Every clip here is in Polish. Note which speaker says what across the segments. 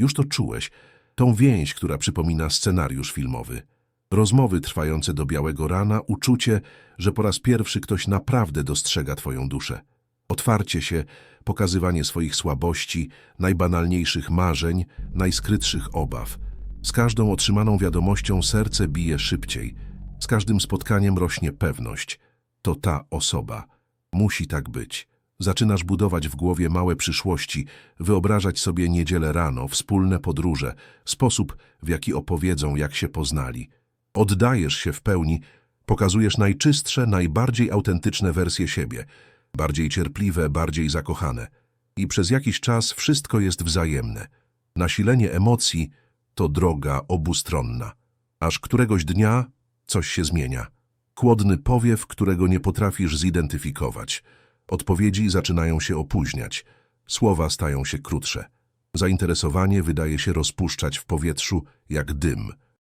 Speaker 1: Już to czułeś. Tą więź, która przypomina scenariusz filmowy. Rozmowy trwające do białego rana, uczucie, że po raz pierwszy ktoś naprawdę dostrzega twoją duszę. Otwarcie się, pokazywanie swoich słabości, najbanalniejszych marzeń, najskrytszych obaw. Z każdą otrzymaną wiadomością serce bije szybciej. Z każdym spotkaniem rośnie pewność. To ta osoba. Musi tak być. Zaczynasz budować w głowie małe przyszłości, wyobrażać sobie niedzielę rano, wspólne podróże, sposób, w jaki opowiedzą, jak się poznali. Oddajesz się w pełni, pokazujesz najczystsze, najbardziej autentyczne wersje siebie, bardziej cierpliwe, bardziej zakochane. I przez jakiś czas wszystko jest wzajemne. Nasilenie emocji to droga obustronna. Aż któregoś dnia coś się zmienia. Chłodny powiew, którego nie potrafisz zidentyfikować. Odpowiedzi zaczynają się opóźniać. Słowa stają się krótsze. Zainteresowanie wydaje się rozpuszczać w powietrzu jak dym.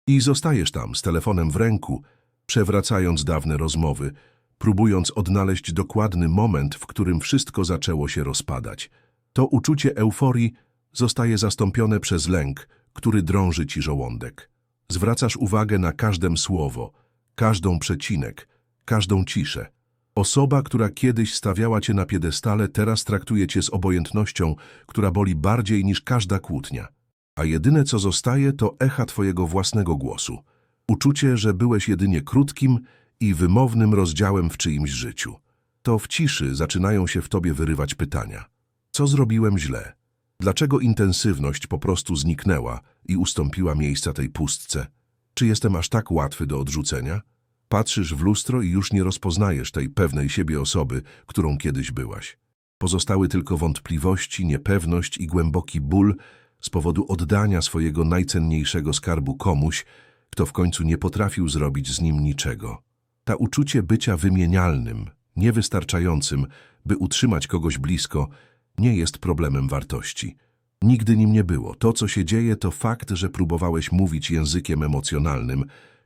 Speaker 1: I zostajesz tam z telefonem w ręku, przewracając dawne rozmowy, próbując odnaleźć dokładny moment, w którym wszystko zaczęło się rozpadać. To uczucie euforii zostaje zastąpione przez lęk, który drąży ci żołądek. Zwracasz uwagę na każde słowo, każdą przecinek, każdą ciszę. Osoba, która kiedyś stawiała cię na piedestale, teraz traktuje cię z obojętnością, która boli bardziej niż każda kłótnia. A jedyne, co zostaje, to echa twojego własnego głosu. Uczucie, że byłeś jedynie krótkim i wymownym rozdziałem w czyimś życiu. To w ciszy zaczynają się w tobie wyrywać pytania. Co zrobiłem źle? Dlaczego intensywność po prostu zniknęła i ustąpiła miejsca tej pustce? Czy jestem aż tak łatwy do odrzucenia? Patrzysz w lustro i już nie rozpoznajesz tej pewnej siebie osoby, którą kiedyś byłaś. Pozostały tylko wątpliwości, niepewność i głęboki ból z powodu oddania swojego najcenniejszego skarbu komuś, kto w końcu nie potrafił zrobić z nim niczego. Ta uczucie bycia wymienialnym, niewystarczającym, by utrzymać kogoś blisko, nie jest problemem wartości. Nigdy nim nie było. To, co się dzieje, to fakt, że próbowałeś mówić językiem emocjonalnym,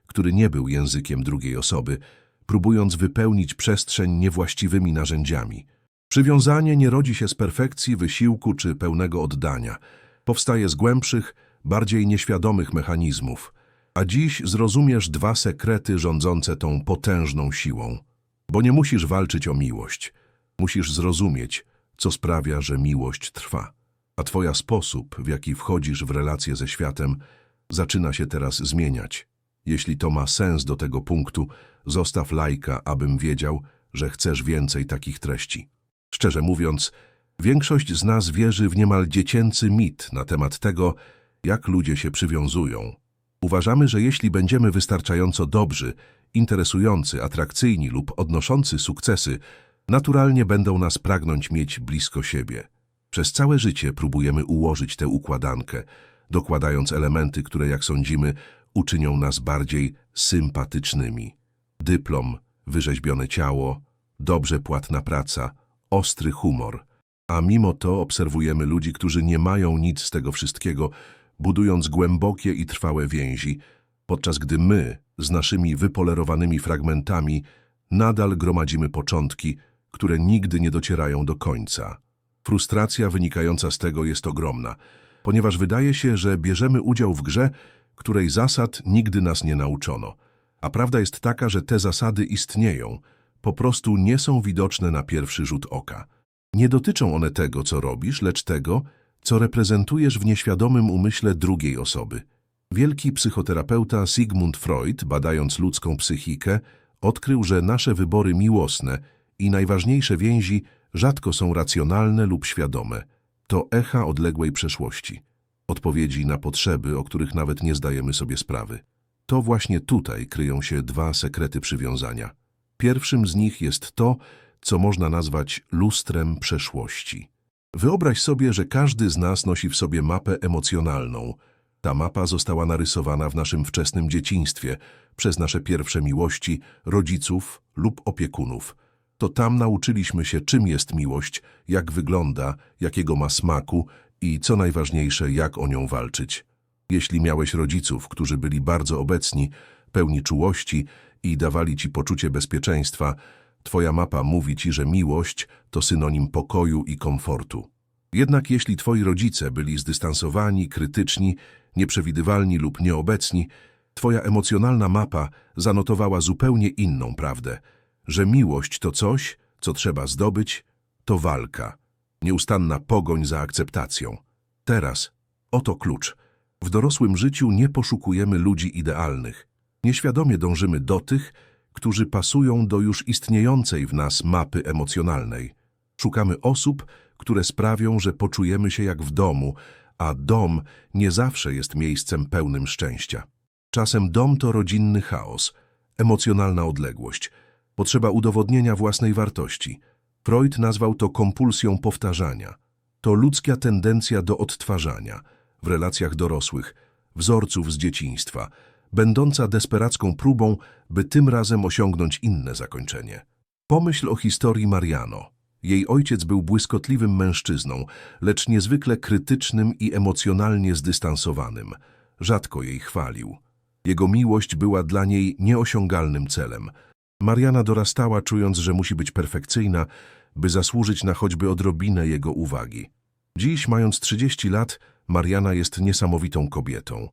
Speaker 1: który nie był językiem drugiej osoby, próbując wypełnić przestrzeń niewłaściwymi narzędziami. Przywiązanie nie rodzi się z perfekcji, wysiłku czy pełnego oddania. Powstaje z głębszych, bardziej nieświadomych mechanizmów. A dziś zrozumiesz dwa sekrety rządzące tą potężną siłą. Bo nie musisz walczyć o miłość. Musisz zrozumieć, co sprawia, że miłość trwa. A twoja sposób, w jaki wchodzisz w relacje ze światem, zaczyna się teraz zmieniać. Jeśli to ma sens do tego punktu, zostaw lajka, abym wiedział, że chcesz więcej takich treści. Szczerze mówiąc, większość z nas wierzy w niemal dziecięcy mit na temat tego, jak ludzie się przywiązują. Uważamy, że jeśli będziemy wystarczająco dobrzy, interesujący, atrakcyjni lub odnoszący sukcesy, naturalnie będą nas pragnąć mieć blisko siebie. Przez całe życie próbujemy ułożyć tę układankę, dokładając elementy, które, jak sądzimy, uczynią nas bardziej sympatycznymi. Dyplom, wyrzeźbione ciało, dobrze płatna praca, ostry humor. A mimo to obserwujemy ludzi, którzy nie mają nic z tego wszystkiego, budując głębokie i trwałe więzi, podczas gdy my, z naszymi wypolerowanymi fragmentami, nadal gromadzimy początki, które nigdy nie docierają do końca. Frustracja wynikająca z tego jest ogromna, ponieważ wydaje się, że bierzemy udział w grze, której zasad nigdy nas nie nauczono. A prawda jest taka, że te zasady istnieją, po prostu nie są widoczne na pierwszy rzut oka. Nie dotyczą one tego, co robisz, lecz tego, co reprezentujesz w nieświadomym umyśle drugiej osoby. Wielki psychoterapeuta Sigmund Freud, badając ludzką psychikę, odkrył, że nasze wybory miłosne i najważniejsze więzi rzadko są racjonalne lub świadome. To echa odległej przeszłości odpowiedzi na potrzeby, o których nawet nie zdajemy sobie sprawy. To właśnie tutaj kryją się dwa sekrety przywiązania. Pierwszym z nich jest to, co można nazwać lustrem przeszłości. Wyobraź sobie, że każdy z nas nosi w sobie mapę emocjonalną. Ta mapa została narysowana w naszym wczesnym dzieciństwie przez nasze pierwsze miłości, rodziców lub opiekunów. To tam nauczyliśmy się, czym jest miłość, jak wygląda, jakiego ma smaku i co najważniejsze, jak o nią walczyć. Jeśli miałeś rodziców, którzy byli bardzo obecni, pełni czułości i dawali ci poczucie bezpieczeństwa, twoja mapa mówi ci, że miłość to synonim pokoju i komfortu. Jednak jeśli twoi rodzice byli zdystansowani, krytyczni, nieprzewidywalni lub nieobecni, twoja emocjonalna mapa zanotowała zupełnie inną prawdę, że miłość to coś, co trzeba zdobyć, to walka, nieustanna pogoń za akceptacją. Teraz oto klucz. W dorosłym życiu nie poszukujemy ludzi idealnych. Nieświadomie dążymy do tych, którzy pasują do już istniejącej w nas mapy emocjonalnej. Szukamy osób, które sprawią, że poczujemy się jak w domu, a dom nie zawsze jest miejscem pełnym szczęścia. Czasem dom to rodzinny chaos, emocjonalna odległość, potrzeba udowodnienia własnej wartości. Freud nazwał to kompulsją powtarzania. To ludzka tendencja do odtwarzania w relacjach dorosłych, wzorców z dzieciństwa, będąca desperacką próbą, by tym razem osiągnąć inne zakończenie. Pomyśl o historii Mariano. Jej ojciec był błyskotliwym mężczyzną, lecz niezwykle krytycznym i emocjonalnie zdystansowanym. Rzadko jej chwalił. Jego miłość była dla niej nieosiągalnym celem. Mariana dorastała, czując, że musi być perfekcyjna, by zasłużyć na choćby odrobinę jego uwagi. Dziś, mając 30 lat, Mariana jest niesamowitą kobietą.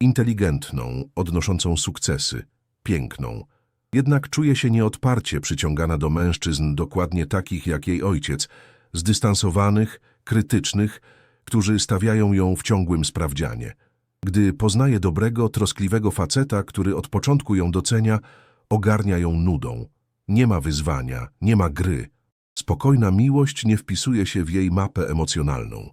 Speaker 1: Inteligentną, odnoszącą sukcesy, piękną. Jednak czuje się nieodparcie przyciągana do mężczyzn dokładnie takich jak jej ojciec, zdystansowanych, krytycznych, którzy stawiają ją w ciągłym sprawdzianie. Gdy poznaje dobrego, troskliwego faceta, który od początku ją docenia, ogarnia ją nudą. Nie ma wyzwania, nie ma gry. Spokojna miłość nie wpisuje się w jej mapę emocjonalną.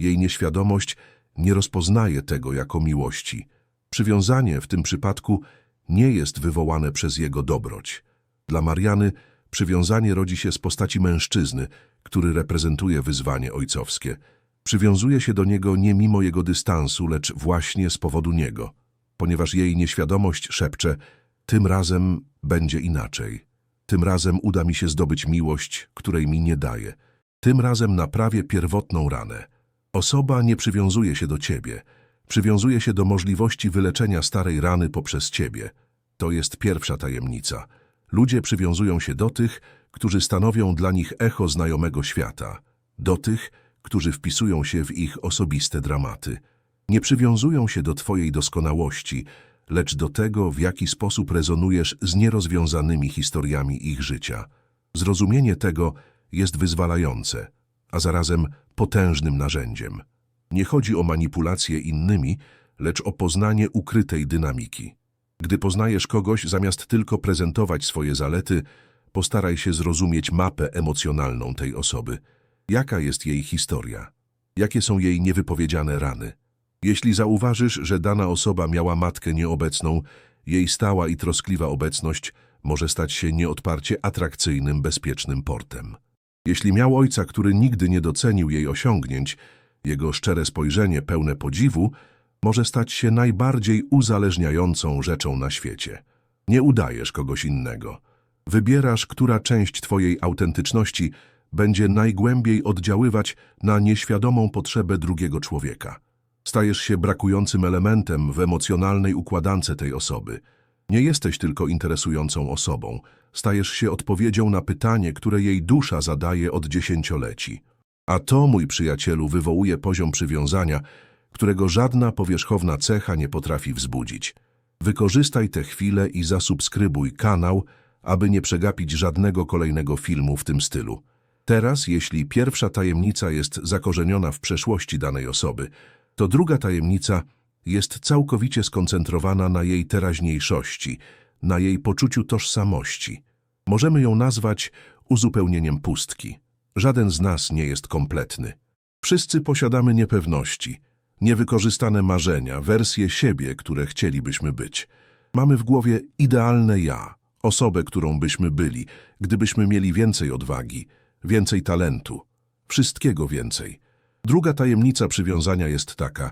Speaker 1: Jej nieświadomość nie rozpoznaje tego jako miłości. Przywiązanie w tym przypadku nie jest wywołane przez jego dobroć. Dla Mariany przywiązanie rodzi się z postaci mężczyzny, który reprezentuje wyzwanie ojcowskie. Przywiązuje się do niego nie mimo jego dystansu, lecz właśnie z powodu niego, ponieważ jej nieświadomość szepcze tym razem będzie inaczej. Tym razem uda mi się zdobyć miłość, której mi nie daje. Tym razem naprawię pierwotną ranę. Osoba nie przywiązuje się do ciebie, przywiązuje się do możliwości wyleczenia starej rany poprzez ciebie. To jest pierwsza tajemnica. Ludzie przywiązują się do tych, którzy stanowią dla nich echo znajomego świata, do tych, którzy wpisują się w ich osobiste dramaty. Nie przywiązują się do twojej doskonałości, lecz do tego, w jaki sposób rezonujesz z nierozwiązanymi historiami ich życia. Zrozumienie tego jest wyzwalające, a zarazem potężnym narzędziem. Nie chodzi o manipulację innymi, lecz o poznanie ukrytej dynamiki. Gdy poznajesz kogoś, zamiast tylko prezentować swoje zalety, postaraj się zrozumieć mapę emocjonalną tej osoby. Jaka jest jej historia? Jakie są jej niewypowiedziane rany? Jeśli zauważysz, że dana osoba miała matkę nieobecną, jej stała i troskliwa obecność może stać się nieodparcie atrakcyjnym, bezpiecznym portem. Jeśli miał ojca, który nigdy nie docenił jej osiągnięć, jego szczere spojrzenie pełne podziwu może stać się najbardziej uzależniającą rzeczą na świecie. Nie udajesz kogoś innego. Wybierasz, która część twojej autentyczności będzie najgłębiej oddziaływać na nieświadomą potrzebę drugiego człowieka. Stajesz się brakującym elementem w emocjonalnej układance tej osoby. Nie jesteś tylko interesującą osobą, stajesz się odpowiedzią na pytanie, które jej dusza zadaje od dziesięcioleci. A to, mój przyjacielu, wywołuje poziom przywiązania, którego żadna powierzchowna cecha nie potrafi wzbudzić. Wykorzystaj tę chwilę i zasubskrybuj kanał, aby nie przegapić żadnego kolejnego filmu w tym stylu. Teraz, jeśli pierwsza tajemnica jest zakorzeniona w przeszłości danej osoby, to druga tajemnica jest całkowicie skoncentrowana na jej teraźniejszości, na jej poczuciu tożsamości. Możemy ją nazwać uzupełnieniem pustki. Żaden z nas nie jest kompletny. Wszyscy posiadamy niepewności, niewykorzystane marzenia, wersje siebie, które chcielibyśmy być. Mamy w głowie idealne ja, osobę, którą byśmy byli, gdybyśmy mieli więcej odwagi, więcej talentu, wszystkiego więcej. Druga tajemnica przywiązania jest taka.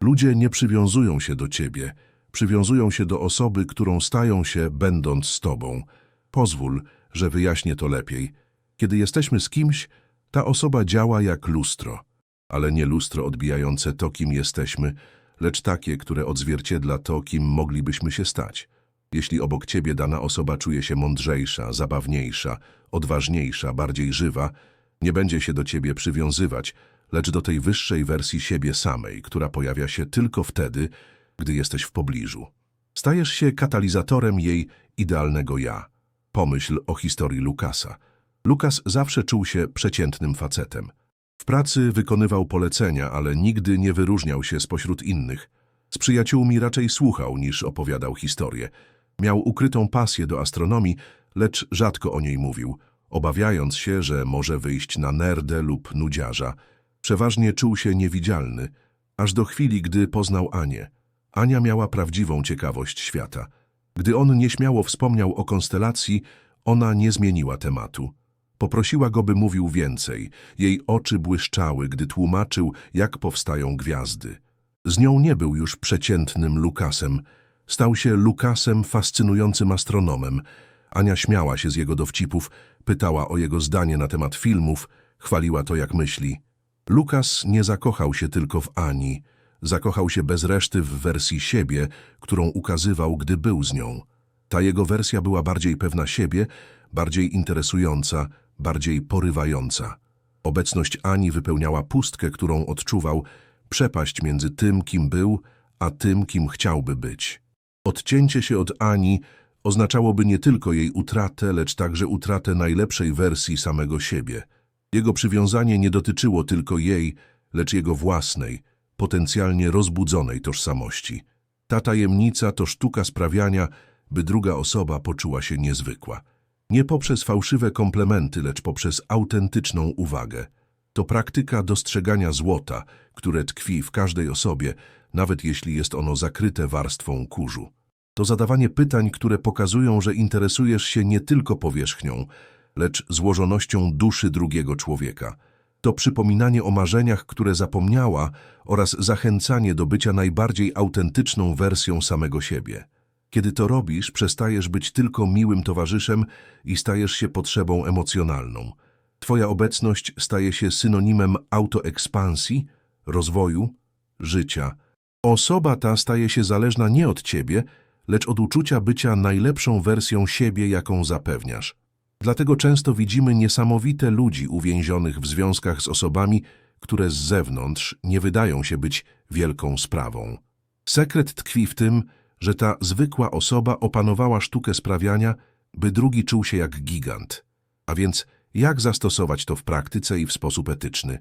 Speaker 1: Ludzie nie przywiązują się do ciebie, przywiązują się do osoby, którą stają się, będąc z tobą. Pozwól, że wyjaśnię to lepiej. Kiedy jesteśmy z kimś, ta osoba działa jak lustro, ale nie lustro odbijające to, kim jesteśmy, lecz takie, które odzwierciedla to, kim moglibyśmy się stać. Jeśli obok ciebie dana osoba czuje się mądrzejsza, zabawniejsza, odważniejsza, bardziej żywa, nie będzie się do ciebie przywiązywać, lecz do tej wyższej wersji siebie samej, która pojawia się tylko wtedy, gdy jesteś w pobliżu. Stajesz się katalizatorem jej idealnego ja. Pomyśl o historii Lukasa. Lukas zawsze czuł się przeciętnym facetem. W pracy wykonywał polecenia, ale nigdy nie wyróżniał się spośród innych. Z przyjaciółmi raczej słuchał niż opowiadał historię. Miał ukrytą pasję do astronomii, lecz rzadko o niej mówił, obawiając się, że może wyjść na nerdę lub nudziarza. Przeważnie czuł się niewidzialny, aż do chwili, gdy poznał Anię. Ania miała prawdziwą ciekawość świata. Gdy on nieśmiało wspomniał o konstelacji, ona nie zmieniła tematu. Poprosiła go, by mówił więcej. Jej oczy błyszczały, gdy tłumaczył, jak powstają gwiazdy. Z nią nie był już przeciętnym Lukasem. Stał się Lukasem fascynującym astronomem. Ania śmiała się z jego dowcipów, pytała o jego zdanie na temat filmów, chwaliła to, jak myśli. Lukas nie zakochał się tylko w Ani. Zakochał się bez reszty w wersji siebie, którą ukazywał, gdy był z nią. Ta jego wersja była bardziej pewna siebie, bardziej interesująca, bardziej porywająca. Obecność Ani wypełniała pustkę, którą odczuwał, przepaść między tym, kim był, a tym, kim chciałby być. Odcięcie się od Ani oznaczałoby nie tylko jej utratę, lecz także utratę najlepszej wersji samego siebie. Jego przywiązanie nie dotyczyło tylko jej, lecz jego własnej, potencjalnie rozbudzonej tożsamości. Ta tajemnica to sztuka sprawiania, by druga osoba poczuła się niezwykła. Nie poprzez fałszywe komplementy, lecz poprzez autentyczną uwagę. To praktyka dostrzegania złota, które tkwi w każdej osobie, nawet jeśli jest ono zakryte warstwą kurzu. To zadawanie pytań, które pokazują, że interesujesz się nie tylko powierzchnią, lecz złożonością duszy drugiego człowieka. To przypominanie o marzeniach, które zapomniała oraz zachęcanie do bycia najbardziej autentyczną wersją samego siebie. Kiedy to robisz, przestajesz być tylko miłym towarzyszem i stajesz się potrzebą emocjonalną. Twoja obecność staje się synonimem autoekspansji, rozwoju, życia. Osoba ta staje się zależna nie od ciebie, lecz od uczucia bycia najlepszą wersją siebie, jaką zapewniasz. Dlatego często widzimy niesamowite ludzi uwięzionych w związkach z osobami, które z zewnątrz nie wydają się być wielką sprawą. Sekret tkwi w tym, że ta zwykła osoba opanowała sztukę sprawiania, by drugi czuł się jak gigant. A więc jak zastosować to w praktyce i w sposób etyczny?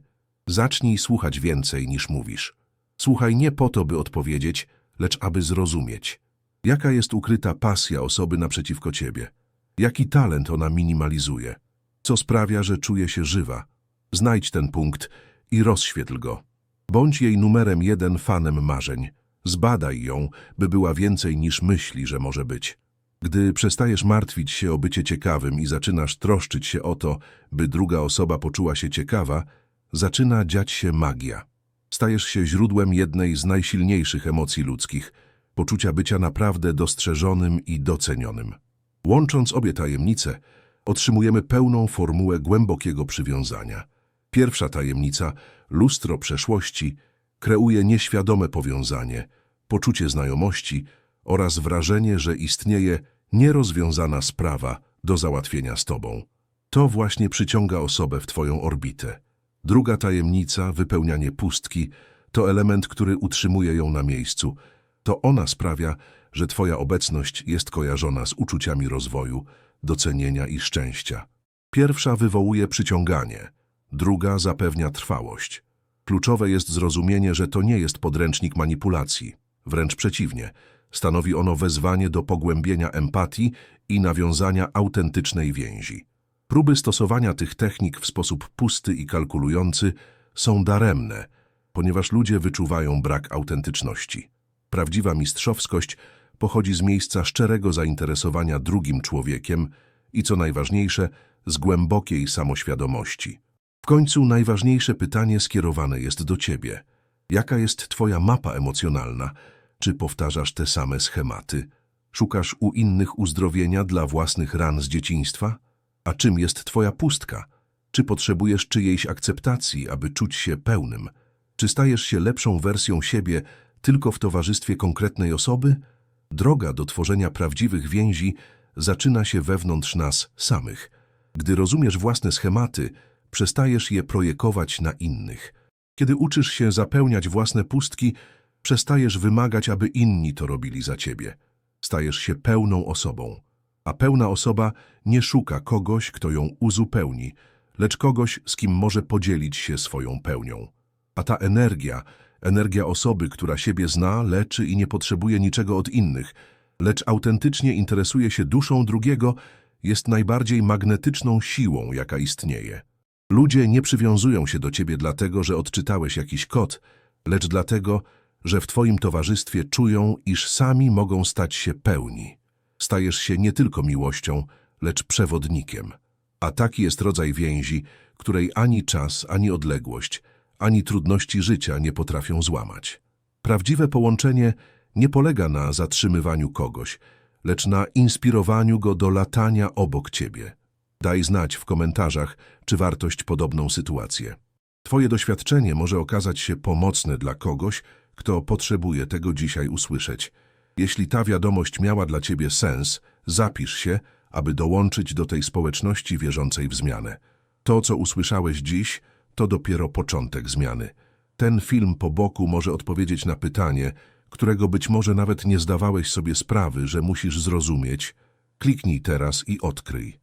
Speaker 1: Zacznij słuchać więcej niż mówisz. Słuchaj nie po to, by odpowiedzieć, lecz aby zrozumieć. Jaka jest ukryta pasja osoby naprzeciwko ciebie? Jaki talent ona minimalizuje? Co sprawia, że czuje się żywa? Znajdź ten punkt i rozświetl go. Bądź jej numerem jeden fanem marzeń. Zbadaj ją, by była więcej niż myśli, że może być. Gdy przestajesz martwić się o bycie ciekawym i zaczynasz troszczyć się o to, by druga osoba poczuła się ciekawa, zaczyna dziać się magia. Stajesz się źródłem jednej z najsilniejszych emocji ludzkich, poczucia bycia naprawdę dostrzeżonym i docenionym. Łącząc obie tajemnice, otrzymujemy pełną formułę głębokiego przywiązania. Pierwsza tajemnica, lustro przeszłości, kreuje nieświadome powiązanie, poczucie znajomości oraz wrażenie, że istnieje nierozwiązana sprawa do załatwienia z tobą. To właśnie przyciąga osobę w twoją orbitę. Druga tajemnica, wypełnianie pustki, to element, który utrzymuje ją na miejscu. To ona sprawia, że twoja obecność jest kojarzona z uczuciami rozwoju, docenienia i szczęścia. Pierwsza wywołuje przyciąganie, druga zapewnia trwałość. Kluczowe jest zrozumienie, że to nie jest podręcznik manipulacji. Wręcz przeciwnie, stanowi ono wezwanie do pogłębienia empatii i nawiązania autentycznej więzi. Próby stosowania tych technik w sposób pusty i kalkulujący są daremne, ponieważ ludzie wyczuwają brak autentyczności. Prawdziwa mistrzowskość pochodzi z miejsca szczerego zainteresowania drugim człowiekiem i, co najważniejsze, z głębokiej samoświadomości. W końcu najważniejsze pytanie skierowane jest do ciebie. Jaka jest twoja mapa emocjonalna? Czy powtarzasz te same schematy? Szukasz u innych uzdrowienia dla własnych ran z dzieciństwa? A czym jest twoja pustka? Czy potrzebujesz czyjejś akceptacji, aby czuć się pełnym? Czy stajesz się lepszą wersją siebie tylko w towarzystwie konkretnej osoby? Droga do tworzenia prawdziwych więzi zaczyna się wewnątrz nas samych. Gdy rozumiesz własne schematy, przestajesz je projekować na innych. Kiedy uczysz się zapełniać własne pustki, przestajesz wymagać, aby inni to robili za ciebie. Stajesz się pełną osobą. A pełna osoba nie szuka kogoś, kto ją uzupełni, lecz kogoś, z kim może podzielić się swoją pełnią. A ta energia, energia osoby, która siebie zna, leczy i nie potrzebuje niczego od innych, lecz autentycznie interesuje się duszą drugiego, jest najbardziej magnetyczną siłą, jaka istnieje. Ludzie nie przywiązują się do ciebie dlatego, że odczytałeś jakiś kod, lecz dlatego, że w twoim towarzystwie czują, iż sami mogą stać się pełni. Stajesz się nie tylko miłością, lecz przewodnikiem. A taki jest rodzaj więzi, której ani czas, ani odległość, ani trudności życia nie potrafią złamać. Prawdziwe połączenie nie polega na zatrzymywaniu kogoś, lecz na inspirowaniu go do latania obok ciebie. Daj znać w komentarzach, czy wartość podobną sytuację. Twoje doświadczenie może okazać się pomocne dla kogoś, kto potrzebuje tego dzisiaj usłyszeć. Jeśli ta wiadomość miała dla ciebie sens, zapisz się, aby dołączyć do tej społeczności wierzącej w zmianę. To, co usłyszałeś dziś, to dopiero początek zmiany. Ten film po boku może odpowiedzieć na pytanie, którego być może nawet nie zdawałeś sobie sprawy, że musisz zrozumieć. Kliknij teraz i odkryj.